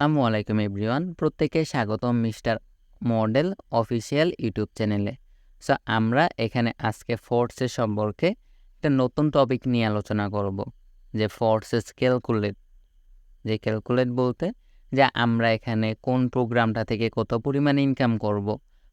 আসসালামু আলাইকুম এভরিওয়ান। প্রত্যেকে স্বাগতম মিস্টার মডেল অফিসিয়াল ইউটিউব চ্যানেলে। সো, আমরা এখানে আজকে ফোর্সের সম্পর্কে একটা নতুন টপিক নিয়ে আলোচনা করব, যে ফোর্সেস ক্যালকুলেট যে ক্যালকুলেট বলতে যে আমরা এখানে কোন প্রোগ্রামটা থেকে কত পরিমাণ ইনকাম করব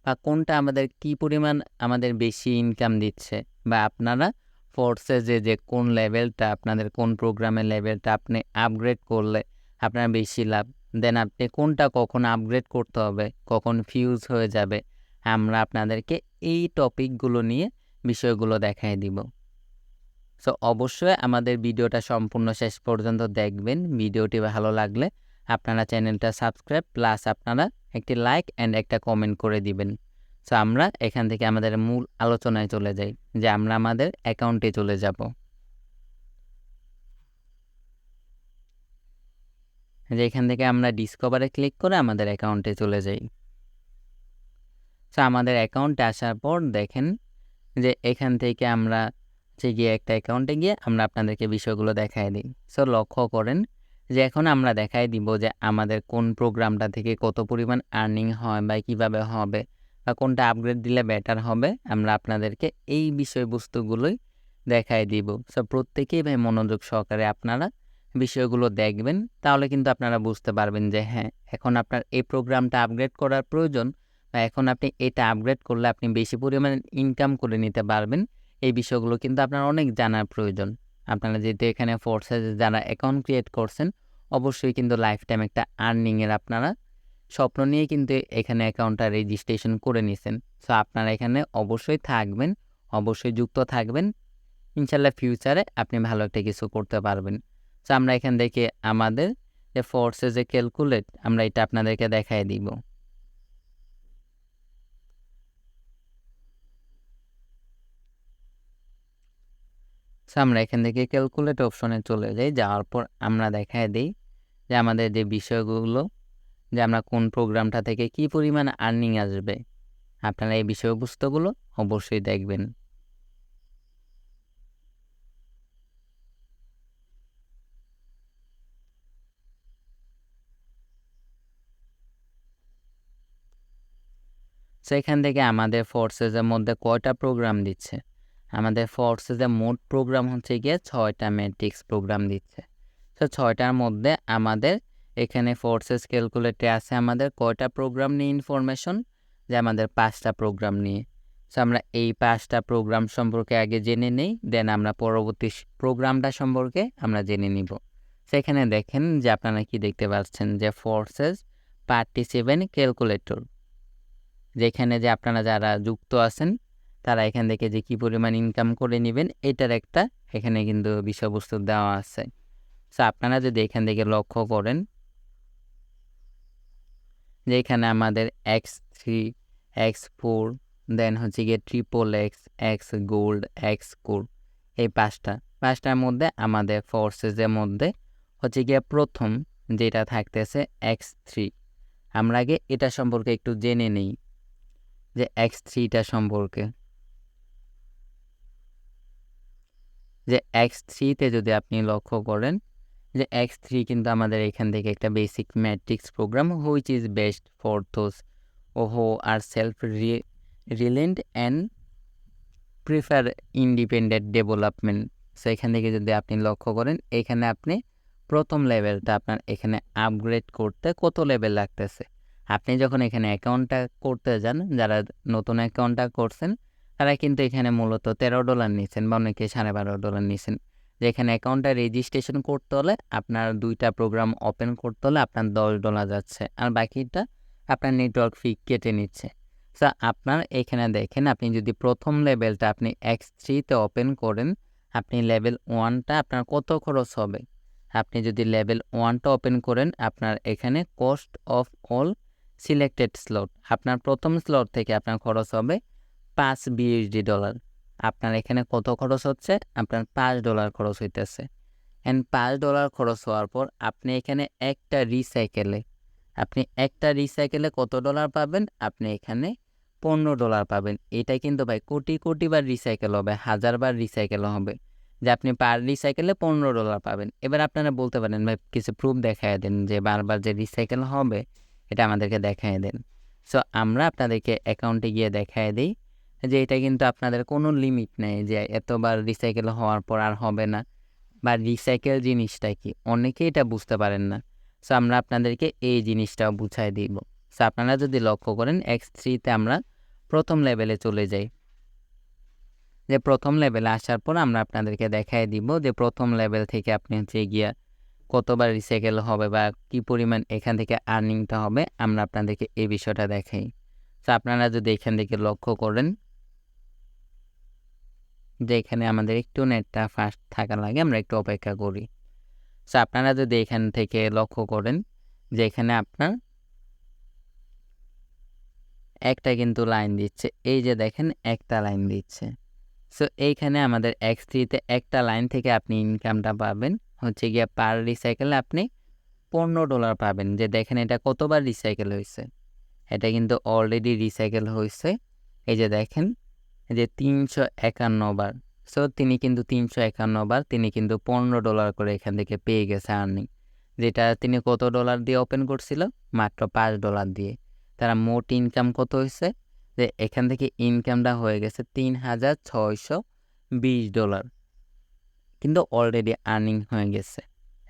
বা কোনটা আমাদের কি পরিমাণ আমাদের বেশি ইনকাম দিচ্ছে বা আপনারা ফোর্সে যে যে কোন লেভেলটা আপনাদের কোন প্রোগ্রামের লেভেলটা আপনি আপগ্রেড করলে আপনার বেশি লাভ। দেন আপনি কোনটা কখন আপগ্রেড করতে হবে, কখন ফিউজ হয়ে যাবে, আমরা আপনাদেরকে এই টপিকগুলো নিয়ে বিষয়গুলো দেখাই দিব। সো অবশ্যই আমাদের ভিডিওটা সম্পূর্ণ শেষ পর্যন্ত দেখবেন। ভিডিওটি ভালো লাগলে আপনারা চ্যানেলটা সাবস্ক্রাইব প্লাস আপনারা একটি লাইক অ্যান্ড একটা কমেন্ট করে দিবেন। সো আমরা এখান থেকে আমাদের মূল আলোচনায় চলে যাই, যে আমরা আমাদের অ্যাকাউন্টে চলে যাব। যে এখান থেকে আমরা ডিসকভারে ক্লিক করে আমাদের অ্যাকাউন্টে চলে যাই। সো আমাদের অ্যাকাউন্টে আসার পর দেখেন যে এখান থেকে আমরা হচ্ছে গিয়ে একটা অ্যাকাউন্টে গিয়ে আমরা আপনাদেরকে বিষয়গুলো দেখাই দিই। সো লক্ষ্য করেন যে এখন আমরা দেখাই দিব যে আমাদের কোন প্রোগ্রামটা থেকে কত পরিমাণ আর্নিং হয় বা কীভাবে হবে বা কোনটা আপগ্রেড দিলে বেটার হবে, আমরা আপনাদেরকে এই বিষয়বস্তুগুলোই দেখাই দিব। সো প্রত্যেকেই ভাই মনোযোগ সহকারে আপনারা বিষয়গুলো দেখবেন, তাহলে কিন্তু আপনারা বুঝতে পারবেন যে হ্যাঁ এখন আপনার এই প্রোগ্রামটা আপগ্রেড করার প্রয়োজন বা এখন আপনি এটা আপগ্রেড করলে আপনি বেশি পরিমাণে ইনকাম করে নিতে পারবেন। এই বিষয়গুলো কিন্তু আপনার অনেক জানার প্রয়োজন। আপনারা যেহেতু এখানে ফোর্সে যারা অ্যাকাউন্ট ক্রিয়েট করছেন, অবশ্যই কিন্তু লাইফ টাইম একটা আর্নিংয়ের আপনারা স্বপ্ন নিয়ে কিন্তু এখানে অ্যাকাউন্টটা রেজিস্ট্রেশন করে নিছেন। সো আপনারা এখানে অবশ্যই থাকবেন, অবশ্যই যুক্ত থাকবেন। ইনশাল্লাহ ফিউচারে আপনি ভালো একটা কিছু করতে পারবেন। সো আমরা এখান থেকে আমাদের যে ফোর্সে যে ক্যালকুলেট আমরা এটা আপনাদেরকে দেখাই দিব। আমরা এখান থেকে ক্যালকুলেট অপশনে চলে যাই, যাওয়ার পর আমরা দেখায় দিই যে আমাদের যে বিষয়গুলো, যে আমরা কোন প্রোগ্রামটা থেকে কি পরিমাণ আর্নিং আসবে। আপনারা এই বিষয়বস্তুগুলো অবশ্যই দেখবেন। সেখান থেকে আমাদের ফোর্সেসের মধ্যে কয়টা প্রোগ্রাম দিচ্ছে? আমাদের ফোর্সেসের মোট প্রোগ্রাম হচ্ছে গিয়ে ছয়টা ম্যাট্রিক্স প্রোগ্রাম দিচ্ছে। তো ছয়টার মধ্যে আমাদের এখানে ফোর্সেস ক্যালকুলেটে আছে আমাদের কয়টা প্রোগ্রাম নিয়ে ইনফরমেশন যে আমাদের পাঁচটা প্রোগ্রাম নিয়ে। সো আমরা এই পাঁচটা প্রোগ্রাম সম্পর্কে আগে জেনে নেই দেন আমরা পরবর্তী প্রোগ্রামটা সম্পর্কে আমরা জেনে নিব। সেখানে দেখেন যে আপনারা কি দেখতে পাচ্ছেন যে ফোর্সেস পার্টিসিপেন্ট ক্যালকুলেটর যেখানে যে আপনারা যারা যুক্ত আছেন, তারা এখান থেকে যে কী পরিমাণ ইনকাম করে নেবেন, এটার একটা এখানে কিন্তু বিষয়বস্তু দেওয়া আছে। সো আপনারা যদি এখান থেকে লক্ষ্য করেন, যে এখানে আমাদের X three X four then হচ্ছে গিয়ে triple X X gold X core এই পাঁচটা। পাঁচটার মধ্যে আমাদের ফোর্সেসের মধ্যে হচ্ছে গিয়ে প্রথম যেটা থাকতেছে এক্স থ্রি আমরা আগে এটা সম্পর্কে একটু জেনে নিই। যে এক্স থ্রিটা সম্পর্কে। যে এক্স থ্রিতে যদি আপনি লক্ষ্য করেন, যে এক্স থ্রি কিন্তু আমাদের এখান থেকে একটা basic matrix program which is best for those who are self reliant and prefer independent development so এখান থেকে যদি আপনি লক্ষ্য করেন, এখানে আপনি প্রথম লেভেলটা আপনার এখানে আপগ্রেড করতে কত লেভেল লাগতেছে? আপনি যখন এখানে অ্যাকাউন্টটা করতে যান, যারা নতুন অ্যাকাউন্টটা করছেন, তারা কিন্তু এখানে মূলত তেরো ডলার নিচ্ছেন বা অনেকে সাড়ে বারো ডলার নিচ্ছেন যে এখানে অ্যাকাউন্টটা রেজিস্ট্রেশন করতে হলে আপনার দুইটা প্রোগ্রাম ওপেন করতে হলে আপনার দশ ডলার যাচ্ছে, আর বাকিটা আপনার নেটওয়ার্ক ফি কেটে নিচ্ছে। সো আপনার এখানে দেখেন, আপনি যদি প্রথম লেভেলটা আপনি এক্স থ্রিতে ওপেন করেন, আপনি লেভেল ওয়ানটা আপনার কত খরচ হবে? আপনি যদি লেভেল ওয়ানটা ওপেন করেন, আপনার এখানে cost of all selected slot আপনার প্রথম স্লট থেকে আপনার খরচ হবে পাঁচ বিএসডি ডলার। আপনার এখানে কত খরচ হচ্ছে? আপনার পাঁচ ডলার খরচ হইতেছে। অ্যান্ড পাঁচ ডলার খরচ হওয়ার পর আপনি এখানে একটা রিসাইকেলে আপনি একটা রিসাইকেলে কত ডলার পাবেন? আপনি এখানে পনেরো ডলার পাবেন। এটা কিন্তু ভাই কোটি কোটি বার রিসাইকেল হবে, হাজার বার রিসাইকেল হবে যে আপনি পার রিসাইকেলে পনেরো ডলার পাবেন। এবার আপনারা বলতে পারেন, ভাই কিছু প্রুফ দেখায় দেন যে বারবার যে রিসাইকেল হবে এটা আমাদেরকে দেখায় দেন। সো আমরা আপনাদেরকে অ্যাকাউন্টে গিয়ে দেখায় দিই যে এটা কিন্তু আপনাদের কোনো লিমিট নেই যে এতবার রিসাইকেল হওয়ার পর আর হবে না। বা রিসাইকেল জিনিসটা কি? অনেকেই এটা বুঝতে পারেন না। সো আমরা আপনাদেরকে এই জিনিসটাও বুঝাই দিব। সো আপনারা যদি লক্ষ্য করেন এক্স থ্রিতে আমরা প্রথম লেভেলে চলে যাই। যে প্রথম লেভেলে আসার পর আমরা আপনাদেরকে দেখাই দিব যে প্রথম লেভেল থেকে আপনি হচ্ছে গিয়া কতবার রিসাইকেল হবে বা কি পরিমাণ এখান থেকে আর্নিংটা হবে, আমরা আপনাদেরকে এই বিষয়টা দেখাই। তো আপনারা যদি এখান থেকে লক্ষ্য করেন, যে এখানে আমাদের একটু নেটটা ফাস্ট থাকা লাগে, আমরা একটু অপেক্ষা করি। সো আপনারা যদি এখান থেকে লক্ষ্য করেন, যে এখানে আপনার একটা কিন্তু লাইন দিচ্ছে, এই যে দেখেন একটা লাইন দিচ্ছে। সো এইখানে আমাদের এক্স থ্রিতে একটা লাইন থেকে আপনি ইনকামটা পাবেন। হচ্ছে গিয়ে পার রিসাইকেলে আপনি পনেরো ডলার পাবেন। যে দেখেন এটা কতবার রিসাইকেল হয়েছে? এটা কিন্তু অলরেডি রিসাইকেল হয়েছে। এই যে দেখেন যে তিনশো একান্ন বার সো তিনি কিন্তু তিনশো একান্ন বার তিনি কিন্তু পনেরো ডলার করে এখান থেকে পেয়ে গেছে আর্নিং যেটা তিনি কত ডলার দিয়ে ওপেন করছিল? মাত্র পাঁচ ডলার দিয়ে। তারা মোট ইনকাম কত হয়েছে? যে এখান থেকে ইনকামটা হয়ে গেছে তিন হাজার ছয়শো বিশ ডলার কিন্তু অলরেডি আর্নিং হয়ে গেছে।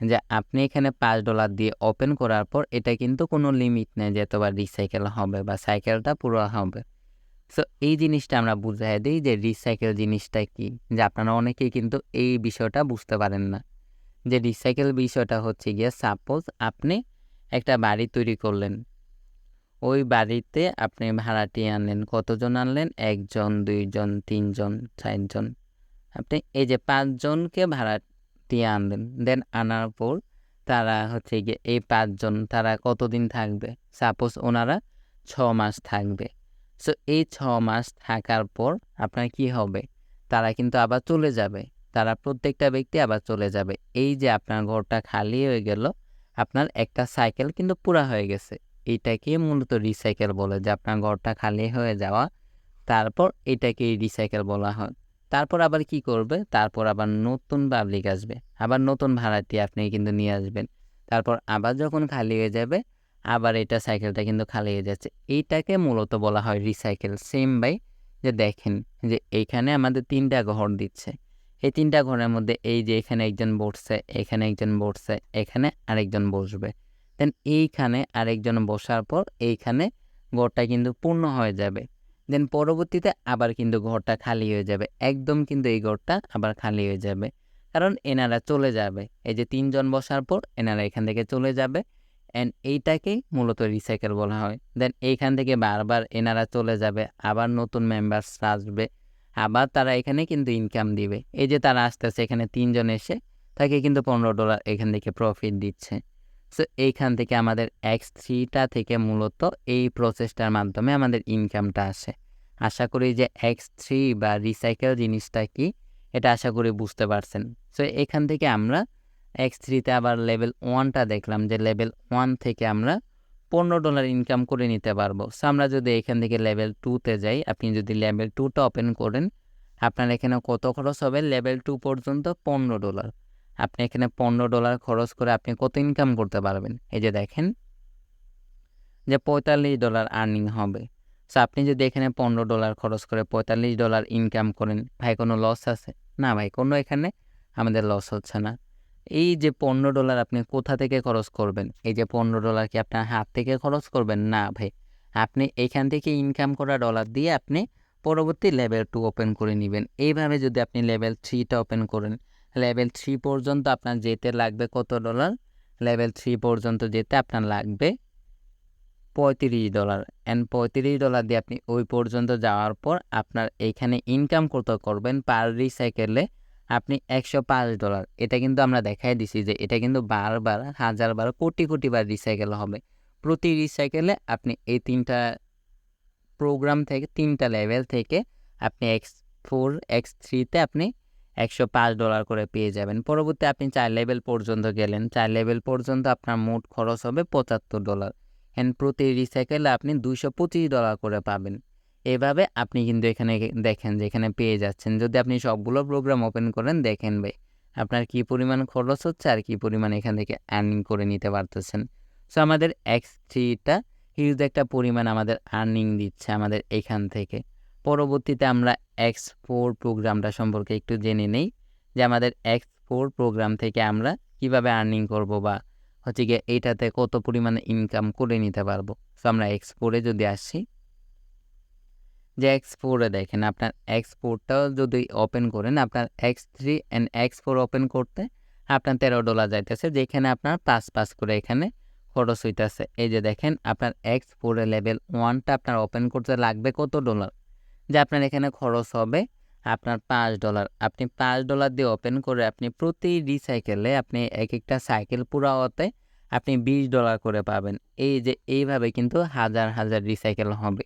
যে আপনি এখানে পাঁচ ডলার দিয়ে ওপেন করার পর এটা কিন্তু কোনো লিমিট নেই যে এতবার রিসাইকেল হবে বা সাইকেলটা পুরো হবে। সো এই জিনিসটা আমরা বুঝাই দিই যে রিসাইকেল জিনিসটা কি? যে আপনারা অনেকেই কিন্তু এই বিষয়টা বুঝতে পারেন না। যে রিসাইকেল বিষয়টা হচ্ছে গিয়ে সাপোজ আপনি একটা বাড়ি তৈরি করলেন। ওই বাড়িতে আপনি ভাড়াটি আনলেন। কতজন আনলেন? একজন, দুইজন, তিনজন, চারজন। আপনি এই যে পাঁচজনকে ভাড়াটি আনলেন, দেন আনার পর তারা হচ্ছে গিয়ে এই পাঁচজন তারা কতদিন থাকবে? সাপোজ ওনারা ছ মাস থাকবে। সো এই ছ মাস থাকার পর আপনার কি হবে? তারা কিন্তু আবার চলে যাবে। তারা প্রত্যেকটা ব্যক্তি আবার চলে যাবে। এই যে আপনার ঘরটা খালি হয়ে গেল, আপনার একটা সাইকেল কিন্তু পুরা হয়ে গেছে। এইটাকে মূলত রিসাইকেল বলে যে আপনার ঘরটা খালি হয়ে যাওয়া, তারপর এটাকে রিসাইকেল বলা হয়। তারপর আবার কি করবে? তারপর আবার নতুন পাবলিক আসবে। আবার নতুন ভাড়াটি আপনি কিন্তু নিয়ে আসবেন। তারপর আবার যখন খালি হয়ে যাবে, আবার এটা সাইকেলটা কিন্তু খালি হয়ে যাচ্ছে। এইটাকে মূলত বলা হয় রিসাইকেল সেম বাই যে দেখেন যে এইখানে আমাদের তিনটা ঘর দিচ্ছে। এই তিনটা ঘরের মধ্যে এই যে এখানে একজন বসছে, এখানে একজন বসছে, এখানে আরেকজন বসবে। দেন এইখানে আরেকজন বসার পর এইখানে ঘরটা কিন্তু পূর্ণ হয়ে যাবে। দেন পরবর্তীতে আবার কিন্তু ঘরটা খালি হয়ে যাবে। একদম কিন্তু এই ঘরটা আবার খালি হয়ে যাবে। কারণ এনারা চলে যাবে। এই যে তিনজন বসার পর এনারা এখান থেকে চলে যাবে। অ্যান্ড এইটাকেই মূলত রিসাইকেল বলা হয়। দেন এইখান থেকে বারবার এনারা চলে যাবে। আবার নতুন মেম্বার্স আসবে। আবার তারা এখানে কিন্তু ইনকাম দিবে। এই যে তারা আসতেছে, এখানে তিনজন এসে তাকে কিন্তু পনেরো ডলার এখান থেকে প্রফিট দিচ্ছে। সো এইখান থেকে আমাদের এক্স থ্রিটা থেকে মূলত এই প্রসেসটার মাধ্যমে আমাদের ইনকামটা আসে। আশা করি যে এক্স থ্রি বা রিসাইকেল জিনিসটা কি, এটা আশা করি বুঝতে পারছেন। সো এখান থেকে আমরা এক্স থ্রিতে আবার লেভেল ওয়ানটা দেখলাম যে লেভেল ওয়ান থেকে আমরা পনেরো ডলার ইনকাম করে নিতে পারব। সো আমরা যদি এখান থেকে লেভেল টুতে যাই, আপনি যদি লেভেল টুটা ওপেন করেন, আপনার এখানে কত খরচ হবে? লেভেল টু পর্যন্ত পনেরো ডলার। আপনি এখানে পনেরো ডলার খরচ করে আপনি কত ইনকাম করতে পারবেন? এই যে দেখেন, যে পঁয়তাল্লিশ ডলার আর্নিং হবে। সো আপনি যদি এখানে পনেরো ডলার খরচ করে পঁয়তাল্লিশ ডলার ইনকাম করেন, ভাই কোনো লস আছে? না ভাই, কোনো এখানে আমাদের লস হচ্ছে না। এই যে পনেরো ডলার আপনি কোথা থেকে খরচ করবেন? এই যে পনেরো ডলার কি আপনার হাত থেকে খরচ করবেন? না ভাই। আপনি এখান থেকে ইনকাম করা ডলার দিয়ে আপনি পরবর্তী লেভেল টু ওপেন করে নেবেন। এইভাবে যদি আপনি লেভেল থ্রিটা ওপেন করেন লেভেল থ্রি পর্যন্ত আপনার যেতে লাগবে কত ডলার লেভেল থ্রি পর্যন্ত যেতে আপনার লাগবে পঁয়ত্রিশ ডলার অ্যান্ড পঁয়ত্রিশ ডলার দিয়ে আপনি ওই পর্যন্ত যাওয়ার পর আপনার এইখানে ইনকাম কত করবেন পার রিসাইকেলে আপনি একশো পাঁচ ডলার এটা কিন্তু আমরা দেখাই দিছি যে এটা কিন্তু বারবার হাজার বার কোটি কোটি বার রিসাইকেল হবে। প্রতি রিসাইকেলে আপনি এই তিনটা প্রোগ্রাম থেকে, তিনটা লেভেল থেকে আপনি এক্স ফোর এক্স থ্রিতে আপনি একশো পাঁচ ডলার করে পেয়ে যাবেন। পরবর্তী আপনি চার লেভেল পর্যন্ত গেলেন, চার লেভেল পর্যন্ত আপনার মোট খরচ হবে পঁচাত্তর ডলার। অ্যান্ড প্রতি রিসাইকেলে আপনি দুইশো পঁচিশ ডলার করে পাবেন। এভাবে আপনি কিন্তু এখানে দেখেন যে এখানে পেয়ে যাচ্ছেন। যদি আপনি সবগুলো প্রোগ্রাম ওপেন করেন, দেখেন ভাই, আপনার কি পরিমাণ খরচ হচ্ছে আর কি পরিমাণ এখান থেকে আর্নিং করে নিতে পারতেছেন। সো আমাদের এক্স থ্রিটা হিউজ একটা পরিমাণ আমাদের আর্নিং দিচ্ছে আমাদের এখান থেকে। পরবর্তীতে আমরা এক্স ফোর প্রোগ্রামটা সম্পর্কে একটু জেনে নেই যে আমাদের এক্স ফোর প্রোগ্রাম থেকে আমরা কীভাবে আর্নিং করব বা হচ্ছে গিয়ে এইটাতে কত পরিমাণে ইনকাম করে নিতে পারব। সো আমরা এক্স ফোরে যদি আসি, যে এক্স ফোরে দেখেন আপনার এক্স ফোরটাও যদি ওপেন করেন, আপনার X three and X four open করতে আপনার তেরো ডলার যাইতেছে, যেখানে আপনার পাঁচ পাঁচ করে এখানে খরচ হইতেছে। এই যে দেখেন, আপনার এক্স ফোরে লেভেল ওয়ানটা আপনার ওপেন করতে লাগবে কত ডলার যে আপনার এখানে খরচ হবে আপনার পাঁচ ডলার। আপনি পাঁচ ডলার দিয়ে ওপেন করে আপনি প্রতি রিসাইকেলে আপনি এক একটা সাইকেল পুরো হতে আপনি বিশ ডলার করে পাবেন। এই যে এইভাবে কিন্তু হাজার হাজার রিসাইকেল হবে।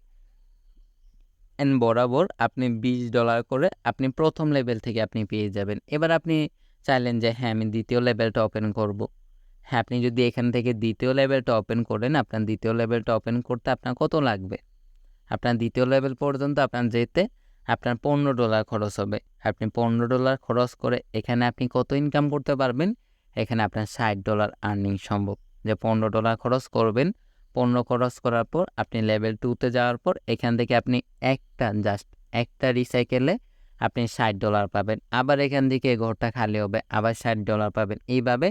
অ্যান্ড বরাবর আপনি বিশ ডলার করে আপনি প্রথম লেভেল থেকে আপনি পেয়ে যাবেন। এবার আপনি চাইলেন যে হ্যাঁ আমি দ্বিতীয় লেভেলটা ওপেন করব। হ্যাঁ আপনি যদি এখান থেকে দ্বিতীয় লেভেলটা ওপেন করেন, আপনার দ্বিতীয় লেভেলটা ওপেন করতে আপনার কত লাগবে? আপনার দ্বিতীয় লেভেল পর্যন্ত আপনার যেতে আপনার পনেরো ডলার খরচ হবে। আপনি পনেরো ডলার খরচ করে এখানে আপনি কত ইনকাম করতে পারবেন? এখানে আপনার ষাট ডলার আর্নিং সম্ভব। যে পনেরো ডলার খরচ করবেন, পনেরো খরচ করার পর আপনি লেভেল টুতে যাওয়ার পর এখান থেকে আপনি একটা জাস্ট একটা রিসাইকেলে আপনি ষাট ডলার পাবেন। আবার এখান থেকে ঘরটা খালি হবে, আবার ষাট ডলার পাবেন। এইভাবে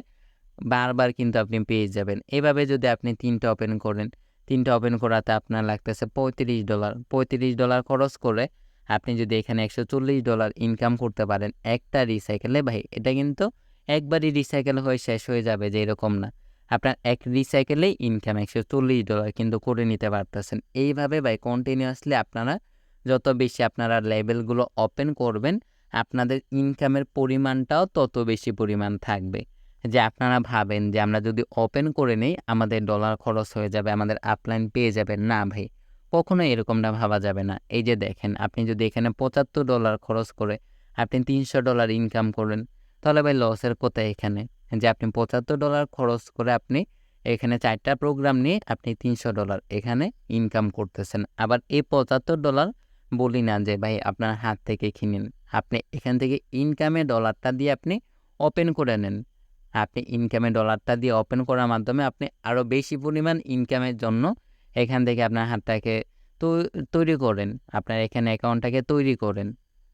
বারবার কিন্তু আপনি পেয়ে যাবেন। এভাবে যদি আপনি তিনটা ওপেন করেন তিনটা ওপেন করাতে আপনার লাগতেছে পঁয়ত্রিশ ডলার। পঁয়ত্রিশ ডলার খরচ করে আপনি যদি এখানে একশো চল্লিশ ডলার ইনকাম করতে পারেন, একটা রিসাইকেলে ভাই, এটা কিন্তু একবারই রিসাইকেল হয়ে শেষ হয়ে যাবে যে এরকম না। আপনার এক রিসাইকেলেই ইনকাম একশো চল্লিশ ডলার কিন্তু করে নিতে পারতেছেন। এইভাবে, ভাই কন্টিনিউয়াসলি আপনারা যত বেশি আপনারা লেভেলগুলো ওপেন করবেন, আপনাদের ইনকামের পরিমাণটাও তত বেশি পরিমাণ থাকবে। যে আপনারা ভাবেন যে আমরা যদি ওপেন করে নেই, আমাদের ডলার খরচ হয়ে যাবে, আমাদের আপলাইন পেয়ে যাবেন। না ভাই কখনো এরকমটা ভাবা যাবে না। এই যে দেখেন, আপনি যদি এখানে পঁচাত্তর ডলার খরচ করে আপনি তিনশো ডলার ইনকাম করেন তাহলে ভাই লসের কোথায় এখানে। যে আপনি পঁচাত্তর ডলার খরচ করে আপনি এখানে চারটা প্রোগ্রাম নিয়ে আপনি তিনশো ডলার এখানে ইনকাম করতেছেন। আবার এই পঁচাত্তর ডলার বলি না যে ভাই আপনার হাত থেকে কিনেন আপনি এখান থেকে ইনকামে ডলারটা দিয়ে আপনি ওপেন করে নেন। আপনি ইনকামে ডলারটা দিয়ে ওপেন করার মাধ্যমে আপনি আরও বেশি পরিমাণ ইনকামের জন্য এখান থেকে আপনার হাতটাকে তৈরি করেন। আপনার এখানে অ্যাকাউন্টটাকে তৈরি করেন।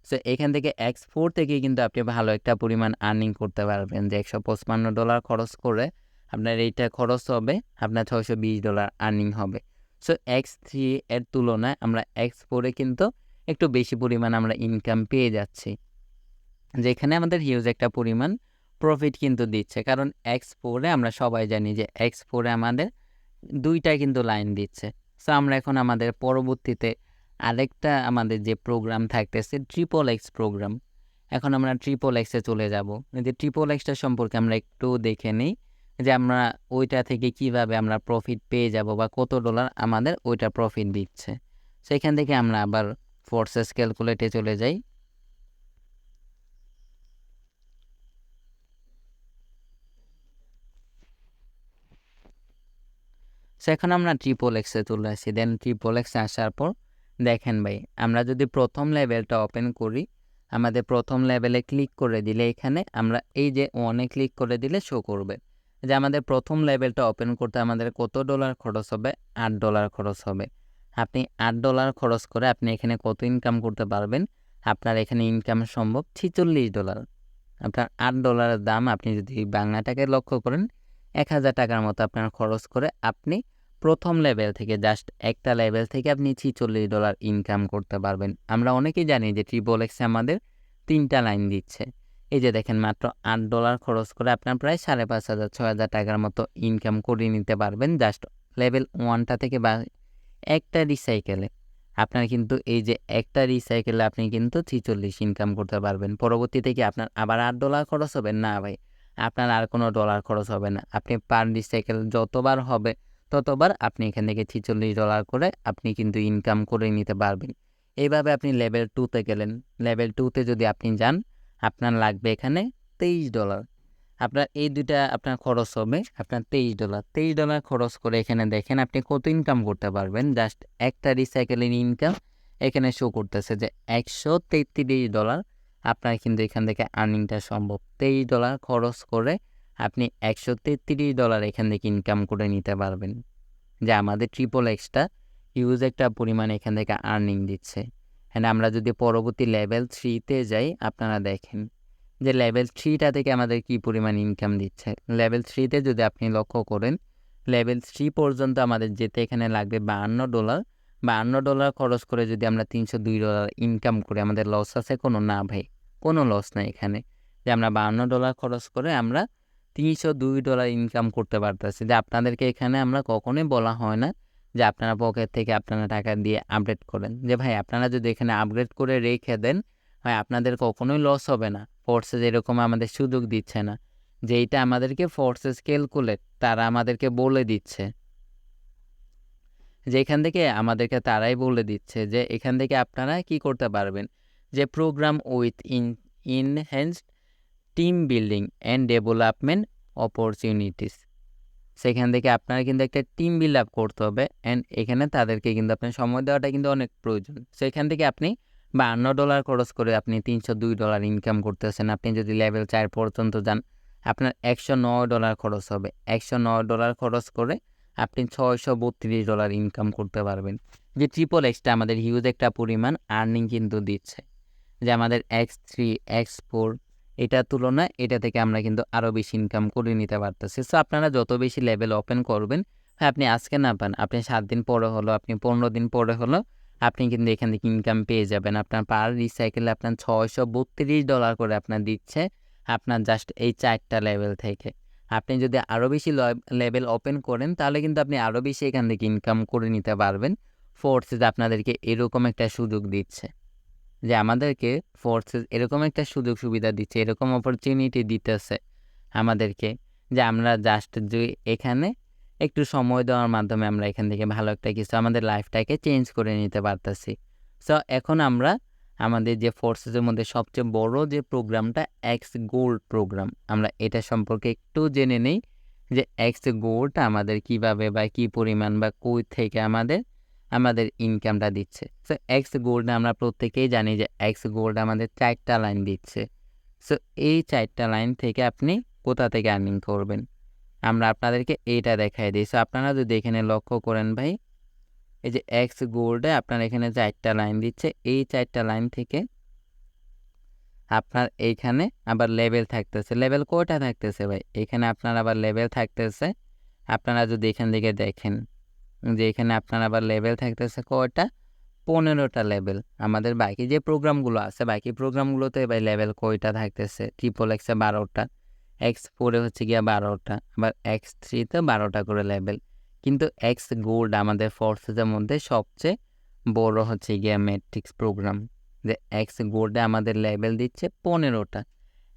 সো এখান থেকে এক্স ফোর থেকে কিন্তু আপনি ভালো একটা পরিমাণ আর্নিং করতে পারবেন। যে একশো পঁচপান্ন ডলার খরচ করে আপনার এইটা খরচ হবে, আপনার ছয়শো বিশ ডলার আর্নিং হবে। সো এক্স থ্রি এর তুলনায় আমরা এক্স ফোরে কিন্তু একটু বেশি পরিমাণ আমরা ইনকাম পেয়ে যাচ্ছি। যেখানে আমাদের হিউজ একটা পরিমাণ প্রফিট কিন্তু দিচ্ছে। কারণ এক্স ফোরে আমরা সবাই জানি যে এক্স ফোরে আমাদের দুইটা কিন্তু লাইন দিচ্ছে। সো আমরা এখন আমাদের পরবর্তীতে আরেকটা আমাদের যে প্রোগ্রাম থাকতেছে ট্রিপল এক্স প্রোগ্রাম এখন আমরা ট্রিপল এক্সে চলে যাব। যে ট্রিপল এক্সটা সম্পর্কে আমরা একটু দেখে নিই যে আমরা ওইটা থেকে কীভাবে আমরা প্রফিট পেয়ে যাব বা কত ডলার আমাদের ওইটা প্রফিট দিচ্ছে। সেখান থেকে আমরা আবার ফোর্সেস ক্যালকুলেটে চলে যাই। সো এখন আমরা ট্রিপল এক্সে চলে আসি। দেন ট্রিপল এক্সে আসার পর দেখেন ভাই, আমরা যদি প্রথম লেভেলটা ওপেন করি, আমাদের প্রথম লেভেলে ক্লিক করে দিলে এখানে আমরা এই যে ওয়ানে ক্লিক করে দিলে শো করবে। যে আমাদের প্রথম লেভেলটা ওপেন করতে আমাদের কত ডলার খরচ হবে? আট ডলার খরচ হবে। আপনি আট ডলার খরচ করে আপনি এখানে কত ইনকাম করতে পারবেন? আপনার এখানে ইনকাম সম্ভব ছিচল্লিশ ডলার আপনার আট ডলারের দাম আপনি যদি বাংলাটাকে লক্ষ্য করেন, এক হাজার টাকার মতো আপনার খরচ করে আপনি প্রথম লেভেল থেকে জাস্ট একটা লেভেল থেকে আপনি ছিচল্লিশ ডলার ইনকাম করতে পারবেন। আমরা অনেকেই জানি যে ট্রিপল এক্সে আমাদের তিনটা লাইন দিচ্ছে। এই যে দেখেন মাত্র আট ডলার খরচ করে আপনার প্রায় সাড়ে পাঁচ হাজার, ছয় হাজার টাকার মতো ইনকাম করে নিতে পারবেন জাস্ট লেভেল ওয়ানটা থেকে বা একটা রিসাইকেলে আপনার কিন্তু এই যে একটা রিসাইকেলে আপনি কিন্তু ছিচল্লিশ ইনকাম করতে পারবেন। পরবর্তীতে কি আপনার আবার আট ডলার খরচ হবে? না ভাই, আপনার আর কোনো ডলার খরচ হবে না। আপনি পার রিসাইকেল যতবার হবে ততবার আপনি এখান থেকে ছিচল্লিশ ডলার করে আপনি কিন্তু ইনকাম করে নিতে পারবেন। এইভাবে আপনি লেভেল টুতে গেলেন। লেভেল টুতে যদি আপনি যান, আপনার লাগবে এখানে তেইশ ডলার আপনার এই দুইটা আপনার খরচ হবে আপনার তেইশ ডলার তেইশ ডলার খরচ করে এখানে দেখেন আপনি কত ইনকাম করতে পারবেন। জাস্ট একটা রিসাইকেলিং ইনকাম এখানে শো করতেছে যে একশো তেত্রিশ ডলার আপনার কিন্তু এখান থেকে আর্নিংটা সম্ভব। তেইশ ডলার খরচ করে আপনি একশো তেত্রিশ ডলার এখান থেকে ইনকাম করে নিতে পারবেন। যে আমাদের ট্রিপল এক্সটা হিউজ একটা পরিমাণ এখান থেকে আর্নিং দিচ্ছে। হ্যাঁ আমরা যদি পরবর্তী লেভেল থ্রিতে যাই, আপনারা দেখেন যে লেভেল থ্রিটা থেকে আমাদের কি পরিমাণ ইনকাম দিচ্ছে। লেভেল থ্রিতে যদি আপনি লক্ষ্য করেন লেভেল থ্রি পর্যন্ত আমাদের যেতে এখানে লাগবে বাহান্ন ডলার। বাহান্ন ডলার খরচ করে যদি আমরা তিনশো দুই ডলার ইনকাম করি, আমাদের লস আছে? কোনো না ভাই, কোনো লস নাই এখানে। যে আমরা বাহান্ন ডলার খরচ করে আমরা তিনশো দুই ডলার ইনকাম করতে পারতেছি। যে আপনাদেরকে এখানে আমরা কখনোই বলা হয় না যে আপনারা পকেট থেকে আপনারা টাকা দিয়ে আপডেট করেন। যে ভাই, আপনারা যদি এখানে আপগ্রেড করে রেখে দেন, ভাই, আপনাদের কখনোই লস হবে না। ফোর্সেস এরকম আমাদের সুযোগ দিচ্ছে না। যে এইটা আমাদেরকে ফোর্সেস ক্যালকুলেট তারা আমাদেরকে বলে দিচ্ছে। যে এখান থেকে আমাদেরকে তারাই বলে দিচ্ছে যে, এখান থেকে আপনারা কি করতে পারবেন? যে program with in enhanced team building and development opportunities সেখান থেকে আপনারা কিন্তু একটা টিম বিল্ড আপ করতে হবে অ্যান্ড এখানে তাদেরকে কিন্তু আপনার সময় দেওয়াটা কিন্তু অনেক প্রয়োজন। সেখান থেকে আপনি বান্ন ডলার খরচ করে আপনি তিনশো দুই ডলার ইনকাম করতেছেন। আপনি যদি লেভেল চার পর্যন্ত যান, আপনার একশো নয় ডলার খরচ হবে। একশো নয় ডলার খরচ করে আপনি ছয়শো বত্রিশ ডলার ইনকাম করতে পারবেন। যে ট্রিপল এক্সটা আমাদের হিউজ একটা পরিমাণ আর্নিং কিন্তু দিচ্ছে। যে আমাদের এক্স থ্রি এক্স ফোর এটার তুলনায় এটা থেকে আমরা কিন্তু আরও বেশি ইনকাম করে নিতে পারতেছি। সো আপনারা যত বেশি লেভেল ওপেন করবেন হ্যাঁ আপনি আজকে না পান, আপনি সাত দিন পরে হলো, আপনি পনেরো দিন পরে হলো, আপনি কিন্তু এখান থেকে ইনকাম পেয়ে যাবেন। আপনার পার রিসাইকেলে আপনার ছয়শো বত্রিশ ডলার করে আপনার দিচ্ছে আপনার জাস্ট এই চারটা লেভেল থেকে। আপনি যদি আরও বেশি লেভেল ওপেন করেন, তাহলে কিন্তু আপনি আরও বেশি এখান থেকে ইনকাম করে নিতে পারবেন। ফোর্সেস আপনাদেরকে এরকম একটা সুযোগ দিচ্ছে। যে আমাদেরকে ফোর্সেস এরকম একটা সুযোগ সুবিধা দিচ্ছে, এরকম অপরচুনিটি দিতেছে আমাদেরকে যে আমরা জাস্ট যে এখানে একটু সময় দেওয়ার মাধ্যমে আমরা এখান থেকে ভালো একটা কিছু আমাদের লাইফটাকে চেঞ্জ করে নিতে পারতেছি। সো এখন আমরা আমাদের যে ফোর্সেসের মধ্যে সবচেয়ে বড় যে প্রোগ্রামটা এক্স গোল্ড প্রোগ্রাম আমরা এটা সম্পর্কে একটু জেনে নেই যে এক্স গোল্ড আমাদের কীভাবে বা কি পরিমাণ বা কই থেকে আমাদের আমাদের ইনকামটা দিচ্ছে। সো এক্স গোল্ড আমরা প্রত্যেকেই জানি যে এক্স গোল্ড আমাদের চারটা লাইন দিচ্ছে। সো এই চারটা লাইন থেকে আপনি কোথা থেকে আর্নিং করবেন? আমরা আপনাদেরকে এইটা দেখাই দিই। সো আপনারা যদি এখানে লক্ষ্য করেন ভাই, এই যে এক্স গোল্ডে আপনার এখানে চারটা লাইন দিচ্ছে। এই চারটা লাইন থেকে আপনার এইখানে আবার লেভেল থাকতেছে। লেভেল কয়টা থাকতেছে ভাই? এখানে আপনার আবার লেভেল থাকতেছে। আপনারা যদি এখান থেকে দেখেন যে এখানে আপনার আবার লেভেল থাকতেছে কয়টা? পনেরোটা লেভেল আমাদের বাকি যে প্রোগ্রামগুলো আছে, বাকি প্রোগ্রামগুলোতে এবার লেভেল কয়টা থাকতেছে? ট্রিপল এক্সে বারোটা এক্স ফোরে হচ্ছে গিয়া বারোটা, আবার এক্স থ্রিতে বারোটা করে লেভেল কিন্তু এক্স গোল্ড আমাদের ফোর্সেসের মধ্যে সবচেয়ে বড় হচ্ছে গিয়া ম্যাট্রিক্স প্রোগ্রাম যে এক্স গোল্ডে আমাদের লেভেল দিচ্ছে পনেরোটা।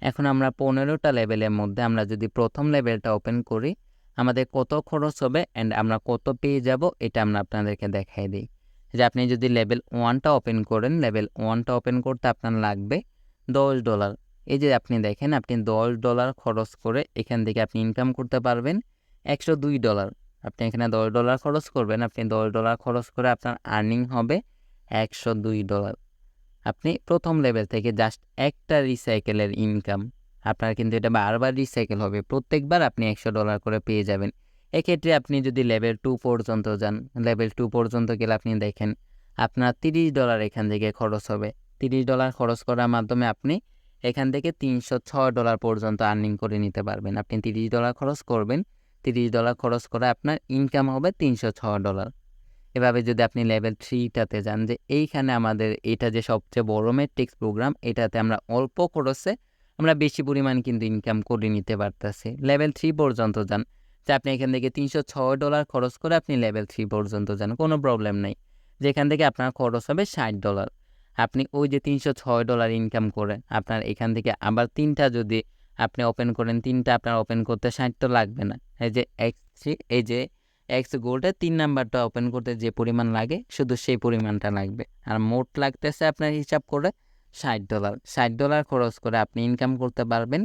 এখন আমরা পনেরোটা লেভেলের মধ্যে আমরা যদি প্রথম লেভেলটা ওপেন করি আমাদের কত খরচ হবে অ্যান্ড আমরা কত পেয়ে যাব, এটা আমরা আপনাদেরকে দেখাই দিই। যে আপনি যদি লেভেল ওয়ানটা ওপেন করেন লেভেল ওয়ানটা ওপেন করতে আপনার লাগবে দশ ডলার এই যে আপনি দেখেন, আপনি দশ ডলার খরচ করে এখান থেকে আপনি ইনকাম করতে পারবেন একশো দুই ডলার আপনি এখানে দশ ডলার খরচ করবেন, আপনি দশ ডলার খরচ করে আপনার আর্নিং হবে একশো দুই ডলার আপনি প্রথম লেভেল থেকে জাস্ট একটা রিসাইকেলের ইনকাম আপনার কিন্তু এটা বারবার রিসাইকেল হবে। প্রত্যেকবার আপনি একশো ডলার করে পেয়ে যাবেন। এক্ষেত্রে আপনি যদি লেভেল টু পর্যন্ত যান লেভেল টু পর্যন্ত গেলে আপনি দেখেন আপনার তিরিশ ডলার এখান থেকে খরচ হবে। তিরিশ ডলার খরচ করার মাধ্যমে আপনি এখান থেকে তিনশো ছয় ডলার পর্যন্ত আর্নিং করে নিতে পারবেন। আপনি তিরিশ ডলার খরচ করবেন, তিরিশ ডলার খরচ করে আপনার ইনকাম হবে তিনশো ছয় ডলার এভাবে যদি আপনি লেভেল থ্রিটাতে যান যে এইখানে আমাদের এটা যে সবচেয়ে বড় মেট্রিক্স প্রোগ্রাম এটাতে আমরা অল্প খরচে আমরা বেশি পরিমাণ কিন্তু ইনকাম করে নিতে পারতেছি। লেভেল থ্রি পর্যন্ত যান। যে আপনি এখান থেকে তিনশো ছয় ডলার খরচ করে আপনি লেভেল থ্রি পর্যন্ত যান, কোনো প্রবলেম নেই। যেখান থেকে আপনার খরচ হবে ষাট ডলার আপনি ওই যে তিনশো ছয় ডলার ইনকাম করে আপনার এখান থেকে আবার তিনটা যদি আপনি ওপেন করেন, তিনটা আপনার ওপেন করতে ষাট তো লাগবে না। এই যে এক্স থ্রি এই যে এক্স গোল্ডে তিন নাম্বারটা ওপেন করতে যে পরিমাণ লাগে, শুধু সেই পরিমাণটা লাগবে। আর মোট লাগতেছে আপনার হিসাব করে ষাট ডলার। ষাট ডলার খরচ করে আপনি ইনকাম করতে পারবেন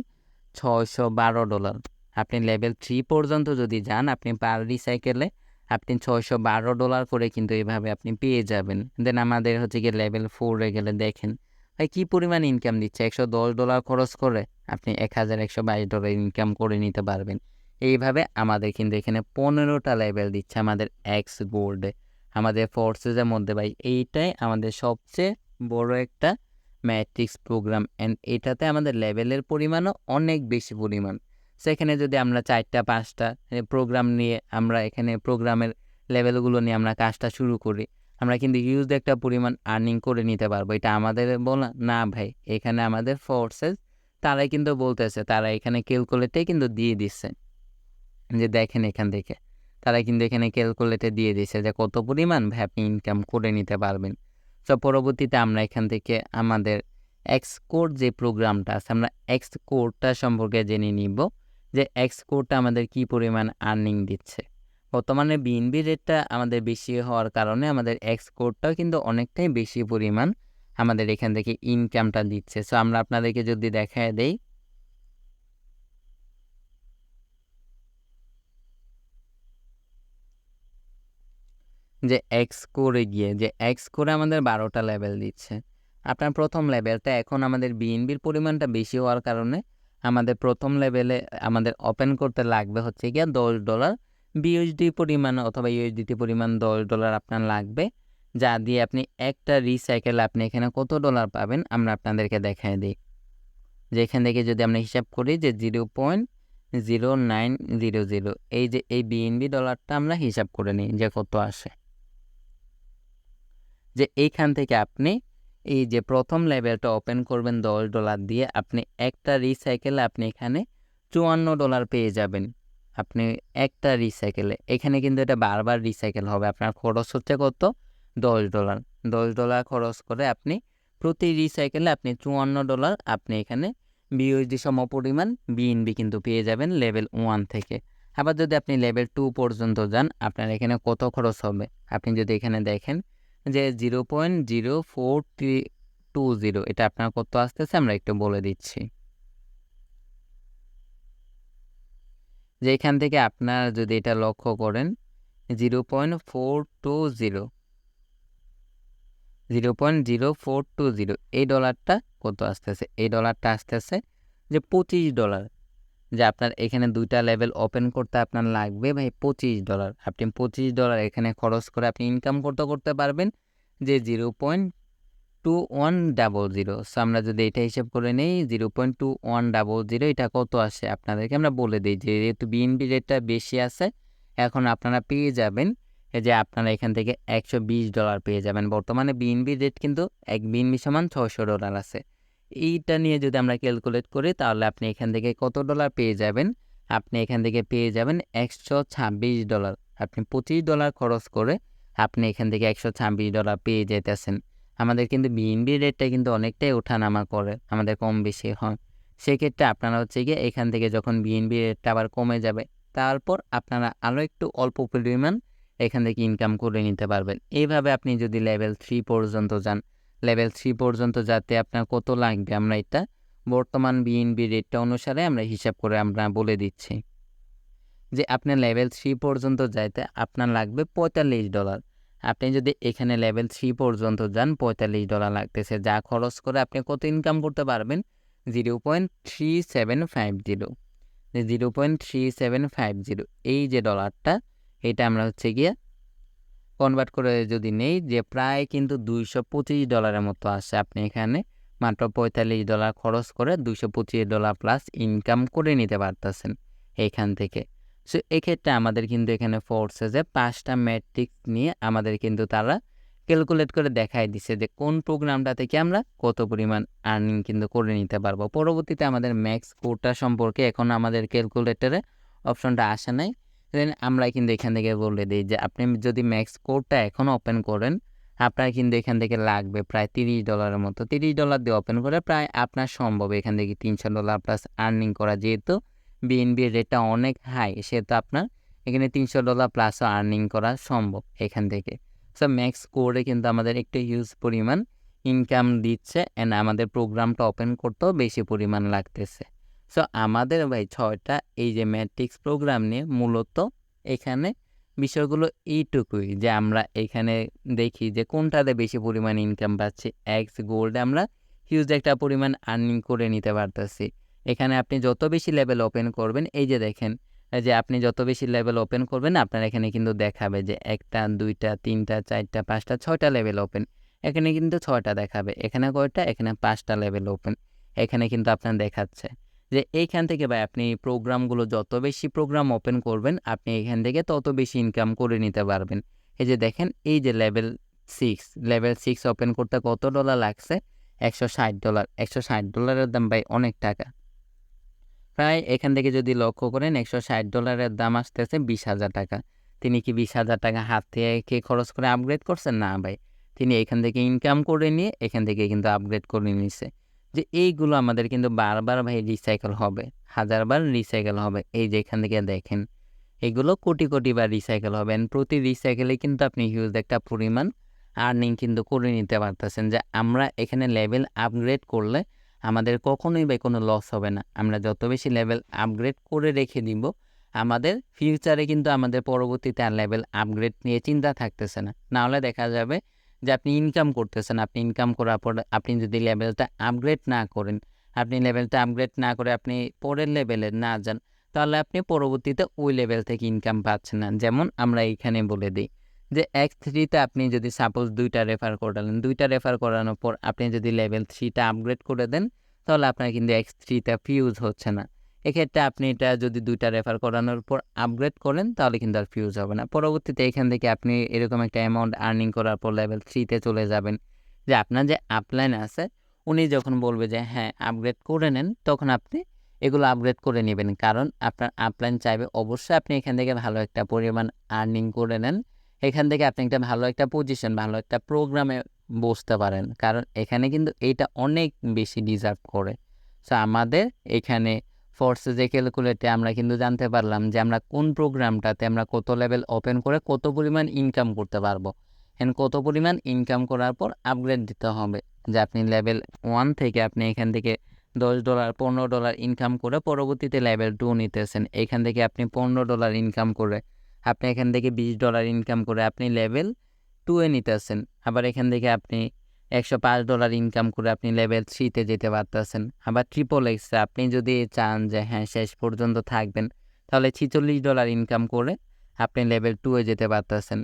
ছয়শো বারো ডলার। আপনি লেভেল থ্রি পর্যন্ত যদি যান, আপনি পার রিসাইকেলে আপনি ছয়শো বারো ডলার করে কিন্তু এইভাবে আপনি পেয়ে যাবেন। দেন আমাদের হচ্ছে গিয়ে লেভেল ফোরে গেলে দেখেন, ভাই কী পরিমাণ ইনকাম দিচ্ছে? একশো দশ ডলার খরচ করে আপনি এক হাজার একশো বাইশ ডলার ইনকাম করে নিতে পারবেন। এইভাবে আমাদের কিন্তু এখানে পনেরোটা লেভেল দিচ্ছে আমাদের এক্স গোল্ডে আমাদের ফোর্সেসের মধ্যে ভাই, এইটাই আমাদের সবচেয়ে বড় একটা ম্যাট্রিক্স প্রোগ্রাম অ্যান্ড এটাতে আমাদের লেভেলের পরিমাণও অনেক বেশি পরিমাণ। সেখানে যদি আমরা চারটা, পাঁচটা প্রোগ্রাম নিয়ে আমরা এখানে প্রোগ্রামের লেভেলগুলো নিয়ে আমরা কাজটা শুরু করি, আমরা কিন্তু হিউজ একটা পরিমাণ আর্নিং করে নিতে পারব। এটা আমাদের বলা, না ভাই, এখানে আমাদের ফোর্সেস তারাই কিন্তু বলতেছে, তারা এখানে ক্যালকুলেটে কিন্তু দিয়ে দিচ্ছে। যে দেখেন এখান থেকে, তারা কিন্তু এখানে ক্যালকুলেটে দিয়ে দিচ্ছে যে কত পরিমাণ ভাই আপনি ইনকাম করে নিতে পারবেন। তো পরবর্তীতে আমরা এখান থেকে আমাদের এক্স কোড যে প্রোগ্রামটা আছে, আমরা এক্স কোডটা সম্পর্কে জেনে নিব যে এক্স কোডটা আমাদের কি পরিমাণ আর্নিং দিচ্ছে। বর্তমানে বিএনবি রেটটা আমাদের বেশি হওয়ার কারণে আমাদের এক্স কোডটাও কিন্তু অনেকটাই বেশি পরিমাণ আমাদের এখান থেকে ইনকামটা দিচ্ছে। সো আমরা আপনাদেরকে যদি দেখায় দেই যে এক্স কোরে গিয়ে, যে এক্স কোরে আমাদের বারোটা লেভেল দিচ্ছে। আপনার প্রথম লেভেলটা এখন আমাদের বিএনবির পরিমাণটা বেশি হওয়ার কারণে আমাদের প্রথম লেভেলে আমাদের ওপেন করতে লাগবে হচ্ছে গিয়ে দশ ডলার বিএইচডি পরিমাণ অথবা ইউএসডিটি পরিমাণ দশ ডলার আপনার লাগবে। যা দিয়ে আপনি একটা রিসাইকেল আপনি এখানে কত ডলার পাবেন আমরা আপনাদেরকে দেখায় দিই। যে এখান থেকে যদি আমরা হিসাব করি যে zero point zero nine zero zero এই যে এই বিএনবি ডলারটা আমরা হিসাব করে নিই যে কত আসে। যে এইখান থেকে আপনি এই যে প্রথম লেভেলটা ওপেন করবেন দশ ডলার দিয়ে, আপনি একটা রিসাইকেলে আপনি এখানে চুয়ান্ন ডলার পেয়ে যাবেন। আপনি একটা রিসাইকেলে এখানে কিন্তু এটা বারবার রিসাইকেল হবে। আপনার খরচ হচ্ছে কত? দশ ডলার দশ ডলার খরচ করে আপনি প্রতি রিসাইকেলে আপনি চুয়ান্ন ডলার আপনি এখানে বিওএসডি সম পরিমাণ বিএনবি কিন্তু পেয়ে যাবেন লেভেল ওয়ান থেকে। আবার যদি আপনি লেভেল টু পর্যন্ত যান, আপনার এখানে কত খরচ হবে? আপনি যদি এখানে দেখেন যে zero point zero four three two zero এটা আপনার কত আসতেছে? আমরা একটু বলে দিচ্ছি। যে এখান থেকে আপনার যদি এটা লক্ষ্য করেন zero point four two zero zero point zero four two zero এই ডলারটা কত আসতেছে? এই ডলারটা আসতেছে যে পঁচিশ ডলার যে আপনার এখানে দুইটা লেভেল ওপেন করতে আপনার লাগবে ভাই পঁচিশ ডলার। আপনি পঁচিশ ডলার এখানে খরচ করে আপনি ইনকাম করতে করতে পারবেন যে zero point two one double zero. So আমরা যদি এটা হিসাব করে নিই, zero point two one double zero, এটা কত আসে? আপনাদেরকে আমরা বলে দিই, যেহেতু বিএনপি রেটটা বেশি আছে, এখন আপনারা পেয়ে যাবেন যে আপনারা এখান থেকে একশো বিশ ডলার পেয়ে যাবেন। বর্তমানে বিএনবি রেট কিন্তু এক বিএনবি সমান ছশো ডলার আছে। এইটা নিয়ে যদি আমরা ক্যালকুলেট করি, তাহলে আপনি এখান থেকে কত ডলার পেয়ে যাবেন? আপনি এখান থেকে পেয়ে যাবেন একশো ছাব্বিশ ডলার আপনি পঁচিশ ডলার খরচ করে আপনি এখান থেকে একশো ছাব্বিশ ডলার পেয়ে যেতেছেন আমাদের কিন্তু বিএনবি রেটটা কিন্তু অনেকটাই ওঠানামা করে, আমাদের কম বেশি হয়। সেক্ষেত্রে আপনারা হচ্ছে গিয়ে এখান থেকে যখন বিএনবি রেটটা আবার কমে যাবে, তারপর আপনারা আরও একটু অল্প পরিমাণ এখান থেকে ইনকাম করে নিতে পারবেন। এইভাবে আপনি যদি লেভেল থ্রি পর্যন্ত যান লেভেল থ্রি পর্যন্ত যাতে আপনার কত লাগবে আমরা এটা বর্তমান বিএনবি রেটটা অনুসারে আমরা হিসাব করে আমরা বলে দিচ্ছি। যে আপনার লেভেল থ্রি পর্যন্ত যাইতে আপনার লাগবে পঁয়তাল্লিশ ডলার আপনি যদি এখানে লেভেল থ্রি পর্যন্ত যান, পঁয়তাল্লিশ ডলার লাগতেছে। যা খরচ করে আপনি কত ইনকাম করতে পারবেন? Zero point three seven five zero zero point three seven five zero এই যে ডলারটা এটা আমরা হচ্ছে গিয়ে কনভার্ট করে যদি নেই, যে প্রায় কিন্তু দুইশো পঁচিশ ডলারের মতো আসে। আপনি এখানে মাত্র পঁয়তাল্লিশ ডলার খরচ করে দুইশো পঁচিশ ডলার প্লাস ইনকাম করে নিতে পারতেছেন এইখান থেকে। সো এক্ষেত্রে আমাদের কিন্তু এখানে ফোর্সেসে পাঁচটা ম্যাট্রিক্স নিয়ে আমাদের কিন্তু তারা ক্যালকুলেট করে দেখাই দিছে যে কোন প্রোগ্রামটা থেকে আমরা কত পরিমাণ আর্নিং কিন্তু করে নিতে পারব। পরবর্তীতে আমাদের ম্যাক্স কোডটা সম্পর্কে এখন আমাদের ক্যালকুলেটারে অপশনটা আসে নাই। দেন আমরা কিন্তু এখান থেকে বলে দিই যে, আপনি যদি ম্যাক্স কোডটা এখন ওপেন করেন, আপনার কিন্তু এখান থেকে লাগবে প্রায় তিরিশ ডলারের মতো। তিরিশ ডলার দিয়ে ওপেন করে প্রায় আপনার সম্ভব। এখান থেকে তিনশো ডলার প্লাস আর্নিং করা যেহেতু বিএনবির রেটটা অনেক হাই সেহেতু আপনার এখানে তিনশো ডলার প্লাসও আর্নিং করা সম্ভব এখান থেকে। সো ম্যাক্স কোডে কিন্তু আমাদের একটু হিউজ পরিমাণ ইনকাম দিচ্ছে অ্যান্ড আমাদের প্রোগ্রামটা ওপেন করতেও বেশি পরিমাণ লাগতেছে। সো আমাদের ভাই ছয়টা এই যে ম্যাট্রিক্স প্রোগ্রাম নিয়ে মূলত এখানে বিষয়গুলো এইটুকুই যে আমরা এখানে দেখি যে কোনটাতে বেশি পরিমাণ ইনকাম পাচ্ছি। এক্স গোল্ড আমরা হিউজ একটা পরিমাণ আর্নিং করে নিতে পারতেছি। এখানে আপনি যত বেশি লেভেল ওপেন করবেন, এই যে দেখেন, যে আপনি যত বেশি লেভেল ওপেন করবেন, আপনার এখানে কিন্তু দেখাবে যে একটা, দুইটা, তিনটা, চারটা, পাঁচটা, ছয়টা লেভেল ওপেন এখানে কিন্তু ছয়টা দেখাবে, এখানে কয়টা, এখানে পাঁচটা লেভেল ওপেন এখানে কিন্তু আপনার দেখাচ্ছে। যে এইখান থেকে ভাই আপনি প্রোগ্রামগুলো যত বেশি প্রোগ্রাম ওপেন করবেন, আপনি এখান থেকে তত বেশি ইনকাম করে নিতে পারবেন। এই যে দেখেন, এই যে level six level six open করতে কত ডলার লাগছে? একশো ষাট ডলার একশো ষাট ডলারের দাম ভাই অনেক টাকা। প্রায় এখান থেকে যদি লক্ষ্য করেন, একশো ষাট ডলারের দাম আসতেছে বিশ হাজার টাকা। তিনি কি বিশ হাজার টাকা হাত থেকে খরচ করে আপগ্রেড করছেন? না ভাই। তিনি এখান থেকে ইনকাম করে নিয়ে এখান থেকে কিন্তু আপগ্রেড করে নিছে। যে এইগুলো আমাদের কিন্তু বারবার ভাই রিসাইকেল হবে, হাজারবার রিসাইকেল হবে। এই যে এখান থেকে দেখেন, এগুলো কোটি কোটি বার রিসাইকেল হবে। And প্রতি রিসাইকেলে কিন্তু আপনি হিউজ একটা পরিমাণ আর্নিং কিন্তু করে নিতে পারতেছেন যে আমরা এখানে লেভেল আপগ্রেড করলে আমাদের কখনোই বা কোনো লস হবে না। আমরা যত বেশি লেভেল আপগ্রেড করে রেখে দিব, আমাদের ফিউচারে কিন্তু আমাদের পরবর্তীতে আর লেভেল আপগ্রেড নিয়ে চিন্তা থাকতেছে না। নাহলে দেখা যাবে যে আপনি ইনকাম করতেছেন, আপনি ইনকাম করার পর আপনি যদি লেভেলটা আপগ্রেড না করেন, আপনি লেভেলটা আপগ্রেড না করে আপনি পরের লেভেলে না যান, তাহলে আপনি পরবর্তীতে ওই লেভেল থেকে ইনকাম পাচ্ছেন না। যেমন আমরা এইখানে বলে দিই যে এক্স থ্রিতে আপনি যদি সাপোজ দুইটা রেফার করালেন, দুইটা রেফার করানোর পর আপনি যদি লেভেল থ্রিটা আপগ্রেড করে দেন, তাহলে আপনার কিন্তু এক্স থ্রিটা ফিউজ হচ্ছে না। এক্ষেত্রে আপনি এটা যদি দুইটা রেফার করানোর পর আপগ্রেড করেন, তাহলে কিন্তু আর ফিউজ হবে না। পরবর্তীতে এখান থেকে আপনি এরকম একটা অ্যামাউন্ট আর্নিং করার পর লেভেল থ্রিতে চলে যাবেন। যে আপনার যে আপলাইন আছে, উনি যখন বলবে যে হ্যাঁ আপগ্রেড করে নেন, তখন আপনি এগুলো আপগ্রেড করে নেবেন। কারণ আপনার আপলাইন চাইবে, অবশ্যই আপনি এখান থেকে ভালো একটা পরিমাণ আর্নিং করে নেন। এখান থেকে আপনি একটা ভালো একটা পজিশন ভালো একটা প্রোগ্রামে বসতে পারেন। কারণ এখানে কিন্তু এইটা অনেক বেশি ডিজার্ভ করে। সো আমাদের এখানে ফোর্সে যে ক্যালকুলেটে আমরা কিন্তু জানতে পারলাম যে আমরা কোন প্রোগ্রামটাতে আমরা কত লেভেল ওপেন করে কত পরিমাণ ইনকাম করতে পারব। এন্ড কত পরিমাণ ইনকাম করার পর আপগ্রেড দিতে হবে। যে আপনি লেভেল ওয়ান থেকে আপনি এখান থেকে দশ ডলার পনেরো ডলার ইনকাম করে পরবর্তীতে লেভেল টু নিতেছেন। এখান থেকে আপনি পনেরো ডলার ইনকাম করে, আপনি এখান থেকে বিশ ডলার ইনকাম করে আপনি লেভেল টুয়ে নিতেছেন। আবার এখান থেকে আপনি একশো পাঁচ ডলার ইনকাম করে আপনি লেভেল থ্রিতে যেতে পারতেছেন। আবার ট্রিপল এক্সে আপনি যদি চান যে হ্যাঁ শেষ পর্যন্ত থাকবেন, তাহলে ছিচল্লিশ ডলার ইনকাম করে আপনি লেভেল টুয়ে যেতে পারতেছেন।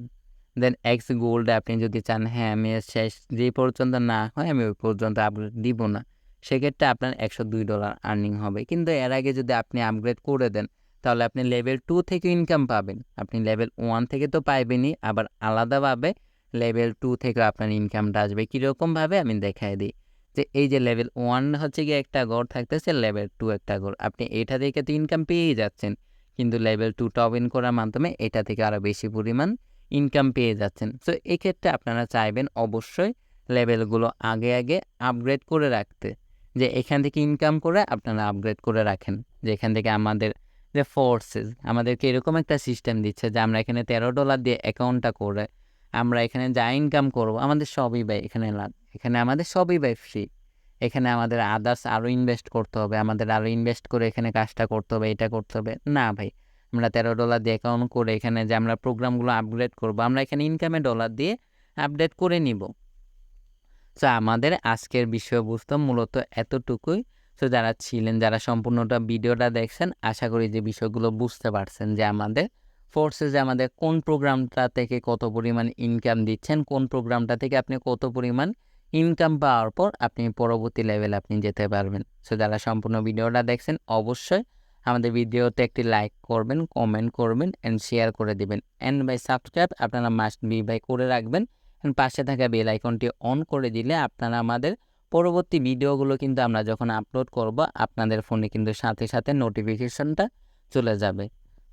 দেন এক্স গোল্ডে আপনি যদি চান হ্যাঁ আমি শেষ যে পর্যন্ত না হয়, আমি ওই পর্যন্ত আপগ্রেড দিব না। সেক্ষেত্রে আপনার একশো দুই ডলার আর্নিং হবে। কিন্তু এর আগে যদি আপনি আপগ্রেড করে দেন, তাহলে আপনি লেভেল টু থেকে ইনকাম পাবেন। আপনি লেভেল ওয়ান থেকে তো পাইবেনই, আবার আলাদাভাবে লেভেল টু থেকে আপনার ইনকামটা আসবে কীরকমভাবে আমি দেখাই দিই। যে এই যে লেভেল ওয়ান হচ্ছে গিয়ে একটা গড় থাকতেছে লেভেল টু একটা গড়। আপনি এটা থেকে তো ইনকাম পেয়েই যাচ্ছেন, কিন্তু লেভেল টু টপ ইন করার মাধ্যমে এটা থেকে আরও বেশি পরিমাণ ইনকাম পেয়ে যাচ্ছেন। সো এক্ষেত্রে আপনারা চাইবেন অবশ্যই লেভেলগুলো আগে আগে আপগ্রেড করে রাখতে। যে এখান থেকে ইনকাম করে আপনারা আপগ্রেড করে রাখেন। যে এখান থেকে আমাদের যে ফোর্সেস আমাদেরকে এরকম একটা সিস্টেম দিচ্ছে যে আমরা এখানে তেরো ডলার দিয়ে অ্যাকাউন্টটা করে আমরা এখানে যা ইনকাম করব, আমাদের সবই ভাই এখানে লাভ এখানে আমাদের সবই ভাই ফ্রি এখানে আমাদের আদার্স আরও ইনভেস্ট করতে হবে, আমাদের আরও ইনভেস্ট করে এখানে কাজটা করতে হবে, এটা করতে হবে। না ভাই, আমরা তেরো ডলার দিয়ে অ্যাকাউন্ট করে এখানে যে আমরা প্রোগ্রামগুলো আপগ্রেড করব, আমরা এখানে ইনকামে ডলার দিয়ে আপডেট করে নিব। সো আমাদের আজকের বিষয়বস্তু মূলত এতটুকুই। সো যারা ছিলেন, যারা সম্পূর্ণটা ভিডিওটা দেখছেন, আশা করি যে বিষয়গুলো বুঝতে পারছেন যে আমাদের ফোর্সে যে আমাদের কোন প্রোগ্রামটা থেকে কত পরিমাণ ইনকাম দিচ্ছেন, কোন প্রোগ্রামটা থেকে আপনি কত পরিমাণ ইনকাম পাওয়ার পর আপনি পরবর্তী লেভেলে আপনি যেতে পারবেন। সো যারা সম্পূর্ণ ভিডিওটা দেখছেন, অবশ্যই আমাদের ভিডিওতে একটি লাইক করবেন কমেন্ট করবেন অ্যান্ড শেয়ার করে দিবেন। অ্যান্ড বাই সাবস্ক্রাইব আপনারা মাস্ট বি বাই করে রাখবেন। অ্যান্ড পাশে থাকা বেল আইকনটি অন করে দিলে আপনারা আমাদের পরবর্তী ভিডিওগুলো কিন্তু আমরা যখন আপলোড করব, আপনাদের ফোনে কিন্তু সাথে সাথে নোটিফিকেশনটা চলে যাবে।